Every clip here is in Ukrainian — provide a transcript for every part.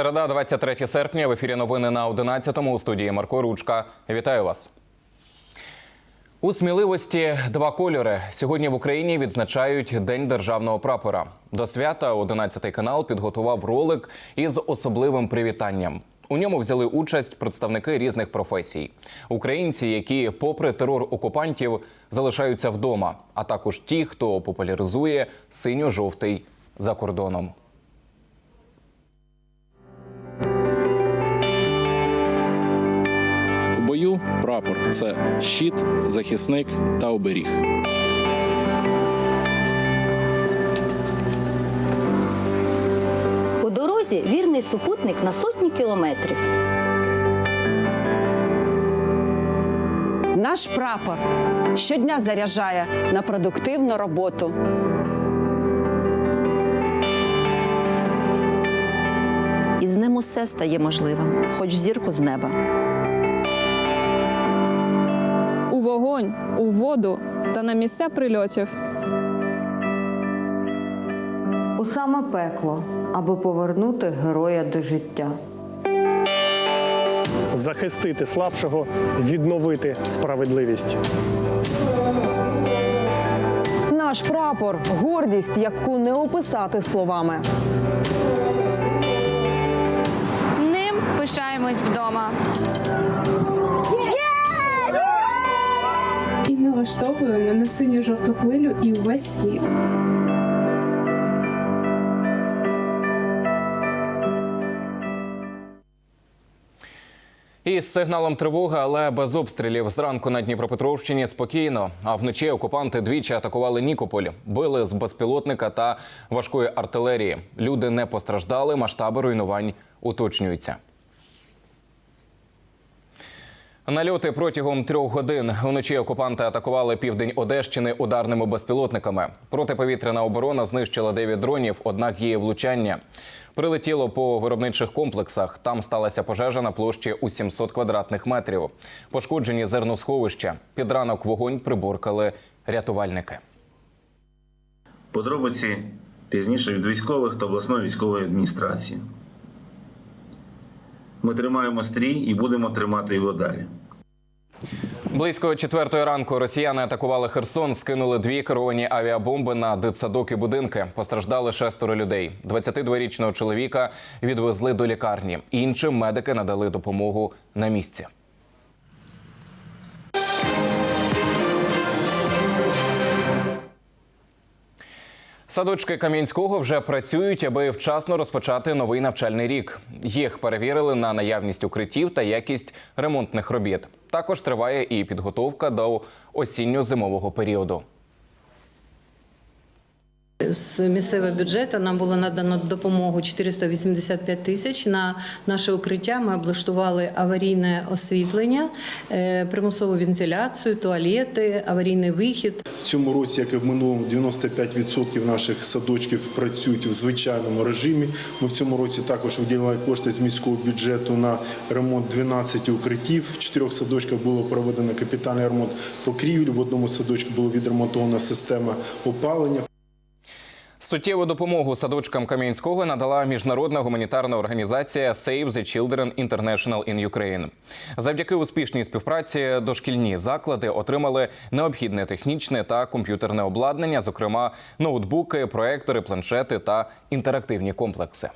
Середа, 23 серпня. В ефірі новини на 11-му у студії Марко Ручка. Вітаю вас. У сміливості два кольори. Сьогодні в Україні відзначають День державного прапора. До свята 11 канал підготував ролик із особливим привітанням. У ньому взяли участь представники різних професій, українці, які, попри терор окупантів, залишаються вдома, а також ті, хто популяризує синьо-жовтий за кордоном. Прапор це щит, захисник та оберіг. У дорозі вірний супутник на сотні кілометрів. Наш прапор щодня заряджає на продуктивну роботу. І з ним усе стає можливим, хоч зірку з неба. Вогонь, у воду та на місця прильотів. у саме пекло, аби повернути героя до життя. захистити слабшого, відновити справедливість. Наш прапор гордість, яку не описати словами. Ним пишаємось вдома. Налаштовуємо на синю жовту хвилю і увесь світ. Із сигналом тривоги, але без обстрілів зранку на Дніпропетровщині спокійно. А вночі окупанти двічі атакували Нікополь, били з безпілотника та важкої артилерії. Люди не постраждали, масштаби руйнувань уточнюються. Нальоти протягом трьох годин уночі окупанти атакували південь Одещини ударними безпілотниками. Протиповітряна оборона знищила 9 дронів, однак є влучання. Прилетіло по виробничих комплексах. Там сталася пожежа на площі у 700 квадратних метрів. Пошкоджені зерносховища. Під ранок вогонь приборкали рятувальники. Подробиці пізніше від військових та обласної військової адміністрації. Ми тримаємо стрій і будемо тримати його далі. Близько четвертої ранку росіяни атакували Херсон, скинули дві керовані авіабомби на дитсадок і будинки. Постраждали шестеро людей. 22-річного чоловіка відвезли до лікарні. Іншим медики надали допомогу на місці. Садочки Кам'янського вже працюють, аби вчасно розпочати новий навчальний рік. Їх перевірили на наявність укриттів та якість ремонтних робіт. Також триває і підготовка до осінньо-зимового періоду. З місцевого бюджету нам було надано допомогу 485 тисяч на наше укриття. Ми облаштували аварійне освітлення, е, примусову вентиляцію, туалети, аварійний вихід. В цьому році, як і в минулому, 95% наших садочків працюють в звичайному режимі. Ми в цьому році також виділили кошти з міського бюджету на ремонт 12 укриттів. В чотирьох садочках було проведено капітальний ремонт покрівель. В одному садочку було відремонтована система опалення. Суттєву допомогу садочкам Кам'янського надала міжнародна гуманітарна організація Save the Children International in Ukraine. Завдяки успішній співпраці дошкільні заклади отримали необхідне технічне та комп'ютерне обладнання, зокрема ноутбуки, проектори, планшети та інтерактивні комплекси.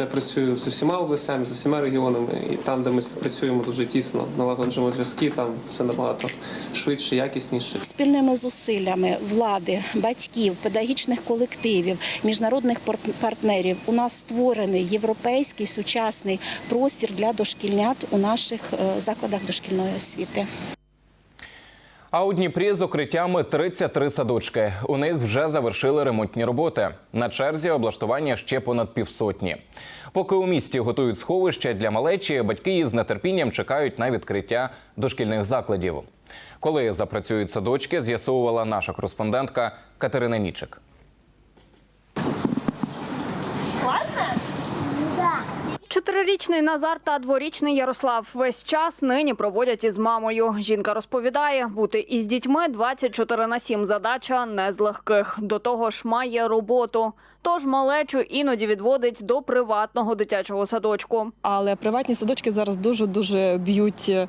Я працюю з усіма областями, з усіма регіонами, і там, де ми співпрацюємо дуже тісно, налагоджуємо зв'язки, там все набагато швидше, якісніше. Спільними зусиллями влади, батьків, педагогічних колективів, міжнародних пар- партнерів у нас створений європейський сучасний простір для дошкільнят у наших е, закладах дошкільної освіти. А у Дніпрі з укриттями 33 садочки. У них вже завершили ремонтні роботи. На черзі облаштування ще понад півсотні. Поки у місті готують сховища для малечі, батьки із нетерпінням чекають на відкриття дошкільних закладів. Коли запрацюють садочки, з'ясовувала наша кореспондентка Катерина Нічик. Чотирирічний Назар та дворічний Ярослав весь час нині проводять із мамою. Жінка розповідає, бути із дітьми 24 на 7 задача не з легких. До того ж має роботу. Тож малечу іноді відводить до приватного дитячого садочку. Але приватні садочки зараз дуже дуже б'ють е,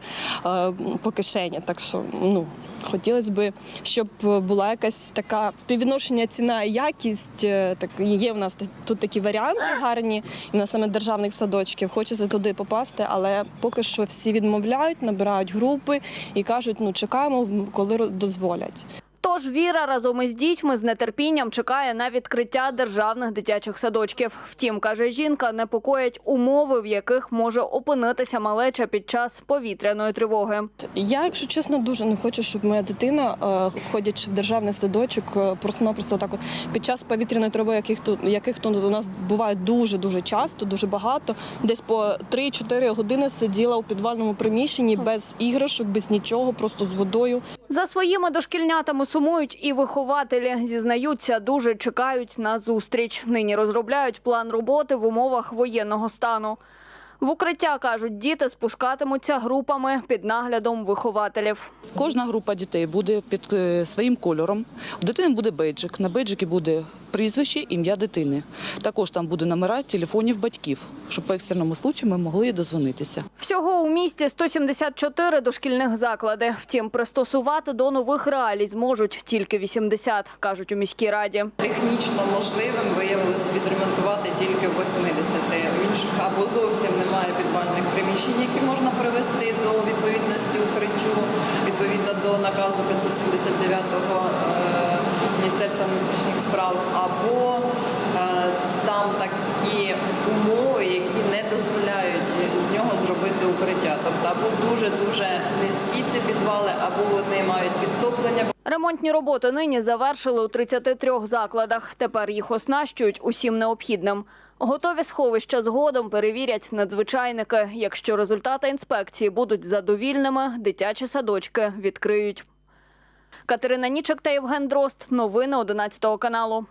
по кишені. Так що ну хотілося б, щоб була якась така співвідношення ціна і якість. Е, Так є в нас тут такі варіанти гарні. І в саме державних садочків. Хочеться туди попасти, але поки що всі відмовляють, набирають групи і кажуть, ну чекаємо, коли дозволять. Тож Віра разом із дітьми з нетерпінням чекає на відкриття державних дитячих садочків. Втім, каже жінка, непокоять умови, в яких може опинитися малеча під час повітряної тривоги. Я, якщо чесно, дуже не хочу, щоб моя дитина, е, ходячи в державний садочок, е, просто-напросто так от під час повітряної тривоги, яких тут яких тут у нас буває дуже дуже часто, дуже багато, десь по 3-4 години сиділа у підвальному приміщенні без іграшок, без нічого, просто з водою. За своїми дошкільнятами сумують і вихователі. Зізнаються, дуже чекають на зустріч. Нині розробляють план роботи в умовах воєнного стану. В укриття, кажуть, діти спускатимуться групами під наглядом вихователів. Кожна група дітей буде під е, своїм кольором. У дитини буде бейджик. На бейджикі буде прізвище, ім'я дитини. Також там буде номера телефонів батьків, щоб в екстреному случаї ми могли дозвонитися. Всього у місті 174 дошкільних заклади. Втім, пристосувати до нових реалій зможуть тільки 80, кажуть у міській раді. Технічно можливим виявилось відремонтувати тільки в 80. В інших або зовсім немає підвальних приміщень, які можна привести до відповідності укриттю, відповідно до наказу 579-го е, Міністерства внутрішніх справ, або е, там такі умови, які не дозволяють з нього зробити укриття. Тобто або дуже-дуже низькі ці підвали, або вони мають підтоплення. Ремонтні роботи нині завершили у 33 закладах. Тепер їх оснащують усім необхідним. Готові сховища згодом перевірять надзвичайники. Якщо результати інспекції будуть задовільними, дитячі садочки відкриють. Катерина Нічик та Євген Дрозд. Новини 11 каналу.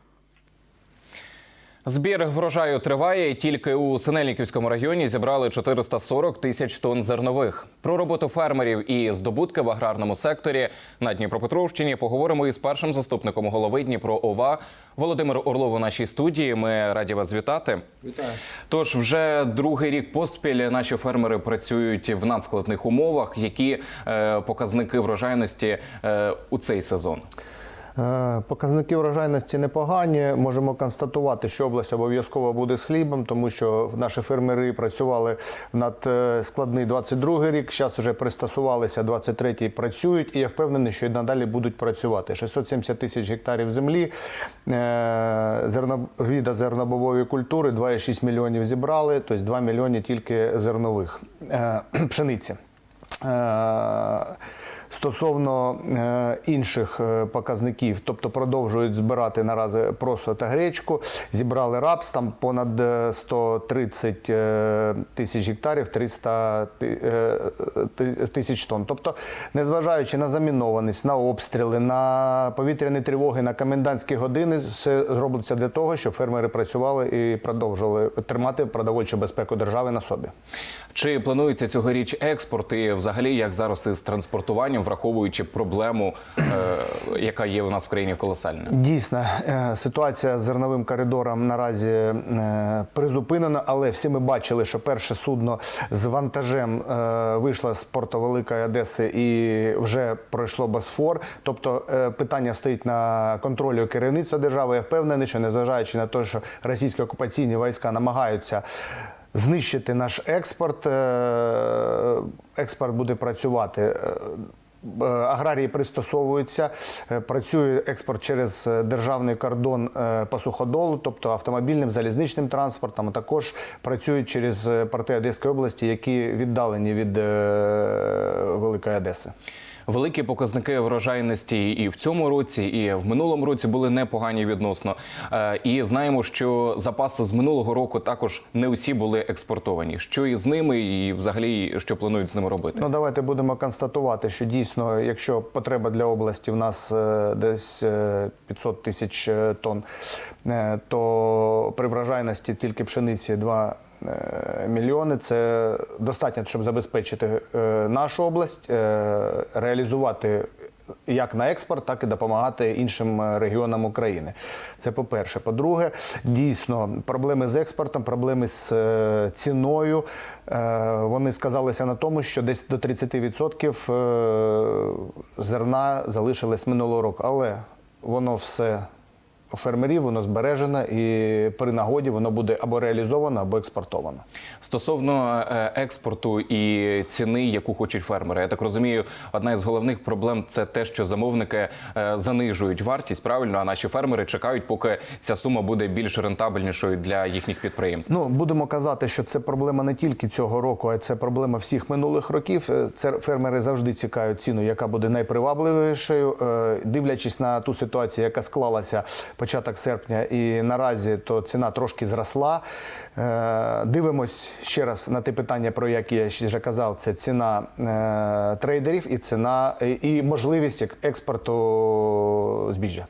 Збір врожаю триває. Тільки у Синельниківському районі зібрали 440 тисяч тонн зернових. Про роботу фермерів і здобутки в аграрному секторі на Дніпропетровщині поговоримо із першим заступником голови Дніпро ОВА Володимир Орлов у нашій студії. Ми раді вас вітати. Вітаю. Тож вже другий рік поспіль наші фермери працюють в надскладних умовах. Які е, показники врожайності е, у цей сезон? Е, Показники врожайності непогані. Можемо констатувати, що область обов'язково буде з хлібом, тому що наші фермери працювали над е, складний 22 рік. Зараз вже пристосувалися 23-й працюють, і я впевнений, що і надалі будуть працювати. 670 тисяч гектарів землі е, зерновіда зернобової культури, 2,6 мільйонів зібрали, тобто 2 мільйони тільки зернових пшениці. Стосовно е, інших е, показників, тобто продовжують збирати наразі просо та гречку, зібрали рапс, там понад е, 130 е, тисяч гектарів, 300 е, тисяч тонн. Тобто, незважаючи на замінованість, на обстріли, на повітряні тривоги, на комендантські години, все робиться для того, щоб фермери працювали і продовжували тримати продовольчу безпеку держави на собі. Чи планується цьогоріч експорт і взагалі як зараз із транспортуванням, враховуючи проблему, е, яка є у нас в країні колосальна? Дійсно, е, ситуація з зерновим коридором наразі е, призупинена, але всі ми бачили, що перше судно з вантажем вийшло з порту Великої Одеси і вже пройшло Босфор. Тобто питання стоїть на контролі керівництва держави. Я впевнений, що незважаючи на те, що російські окупаційні війська намагаються. Знищити наш експорт, експорт буде працювати. Е, Аграрії пристосовуються, е, працює експорт через е, державний кордон по суходолу, тобто автомобільним, залізничним транспортом, а також працюють через порти Одеської області, які віддалені від Великої Одеси. Великі показники врожайності і в цьому році, і в минулому році були непогані відносно. І знаємо, що запаси з минулого року також не усі були експортовані. Що із ними, і взагалі що планують з ними робити? Ну давайте будемо констатувати, що дійсно, якщо потреба для області в нас е, десь е, 500 тисяч е, тонн, е, то при врожайності тільки пшениці 2 е, мільйони. Це достатньо, щоб забезпечити е, нашу область, е, реалізувати. Як на експорт, так і допомагати іншим е, регіонам України. Це по-перше. По-друге, дійсно, проблеми з експортом, проблеми з е, ціною. е, Вони сказалися на тому, що десь до 30% е, зерна залишилось минулого року. Але воно все фермерів, воно збережено і при нагоді воно буде або реалізовано, або експортовано. Стосовно е, експорту і ціни, яку хочуть фермери, я так розумію, одна із головних проблем це те, що замовники е, занижують вартість правильно, а наші фермери чекають, поки ця сума буде більш рентабельнішою для їхніх підприємств. Ну будемо казати, що це проблема не тільки цього року, а це проблема всіх минулих років. Е, Це фермери завжди цікають ціну, яка буде найпривабливішою. Дивлячись на ту ситуацію, яка склалася початок серпня, і наразі то ціна трошки зросла. Е, Дивимось ще раз на те питання, про яке я вже казав. Це ціна е, трейдерів і ціна і можливість ек- експорту збіжжя.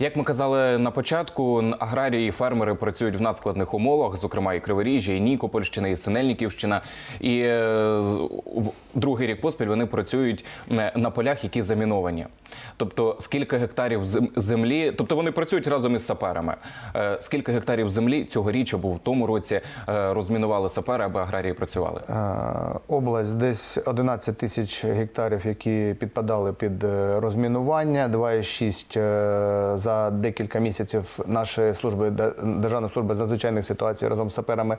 Як ми казали на початку, аграрії і фермери працюють в надскладних умовах, зокрема і Криворіжжя, і Нікопольщина, і Синельниківщина. І е, другий рік поспіль вони працюють е, на полях, які заміновані. Тобто, скільки гектарів землі, тобто вони працюють разом із саперами. Е, Скільки гектарів землі цьогоріч або в тому році розмінували сапери, аби аграрії працювали? Область десь 11 тисяч гектарів, які підпадали під розмінування. 2,6 е, за декілька місяців наші служби Державна служба з надзвичайних ситуацій разом з саперами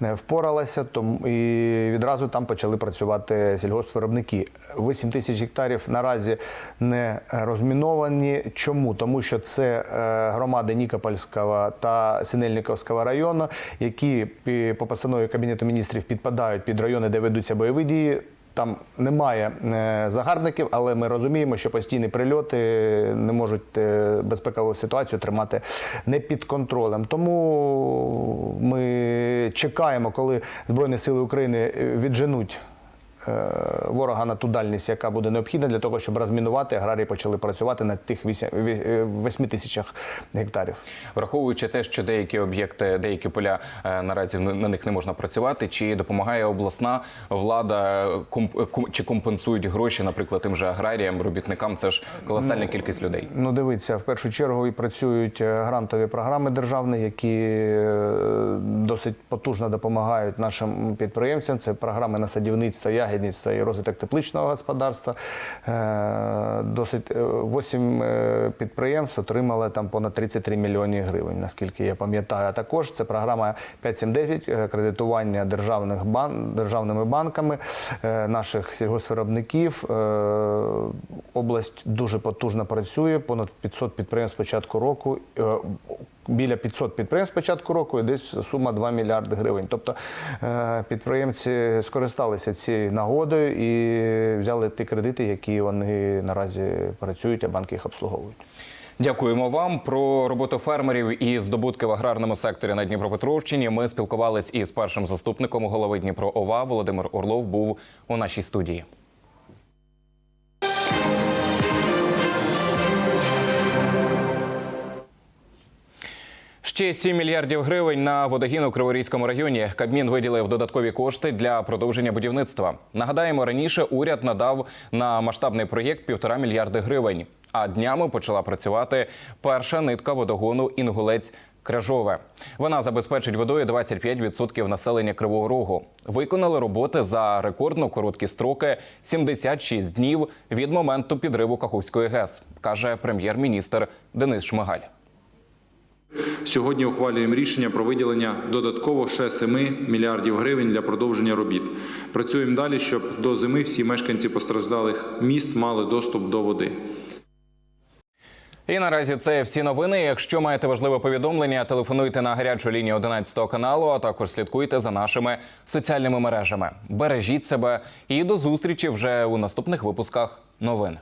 не впоралася. Тому і відразу там почали працювати сільгоспвиробники. 8 тисяч гектарів наразі не розміновані. Чому? Тому що це е, громади Нікопольського та Синельниковського району, які по постанові Кабінету міністрів підпадають під райони, де ведуться бойові дії. Там немає е, загарбників, але ми розуміємо, що постійні прильоти не можуть е, безпекову ситуацію тримати не під контролем. Тому ми чекаємо, коли Збройні Сили України відженуть е, ворога на ту дальність, яка буде необхідна для того, щоб розмінувати, аграрії почали працювати на тих 8 тисячах гектарів. Враховуючи те, що деякі об'єкти, деякі поля е, наразі на них не можна працювати, чи допомагає обласна влада е, комп- ком- чи компенсують гроші, наприклад, тим же аграріям, робітникам? Це ж колосальна кількість людей. Ну, дивіться, в першу чергу і працюють е, грантові програми державні, які е, досить потужно допомагають нашим підприємцям. Це програми на садівництво, ягідництво і розвиток тепличного господарства. Е, Досить е, 8 е, підприємств отримали там понад 33 мільйони гривень, наскільки я пам'ятаю. А також це програма 579 е, кредитування державних бан, державними банками е, наших сільгоспвиробників. Е, Область дуже потужно працює, понад 500 підприємств з початку року. Біля 500 підприємств початку року і десь сума 2 мільярди гривень. Тобто е, підприємці скористалися цією нагодою і взяли ті кредити, які вони наразі працюють, а банки їх обслуговують. Дякуємо вам про роботу фермерів і здобутки в аграрному секторі на Дніпропетровщині. Ми спілкувались із першим заступником голови Дніпро ОВА Володимир Орлов був у нашій студії. Ще 7 мільярдів гривень на водогін у Криворізькому районі. Кабмін виділив додаткові кошти для продовження будівництва. Нагадаємо, раніше уряд надав на масштабний проєкт півтора мільярди гривень. А днями почала працювати перша нитка водогону Інгулець. Кряжове вона забезпечить водою 25% населення Кривого Рогу. Виконали роботи за рекордно короткі строки 76 днів від моменту підриву Каховської ГЕС, каже прем'єр-міністр Денис Шмигаль. Сьогодні ухвалюємо рішення про виділення додатково ще 7 мільярдів гривень для продовження робіт. Працюємо далі, щоб до зими всі мешканці постраждалих міст мали доступ до води. І наразі це всі новини. Якщо маєте важливе повідомлення, телефонуйте на гарячу лінію 11 каналу, а також слідкуйте за нашими соціальними мережами. Бережіть себе і до зустрічі вже у наступних випусках новин.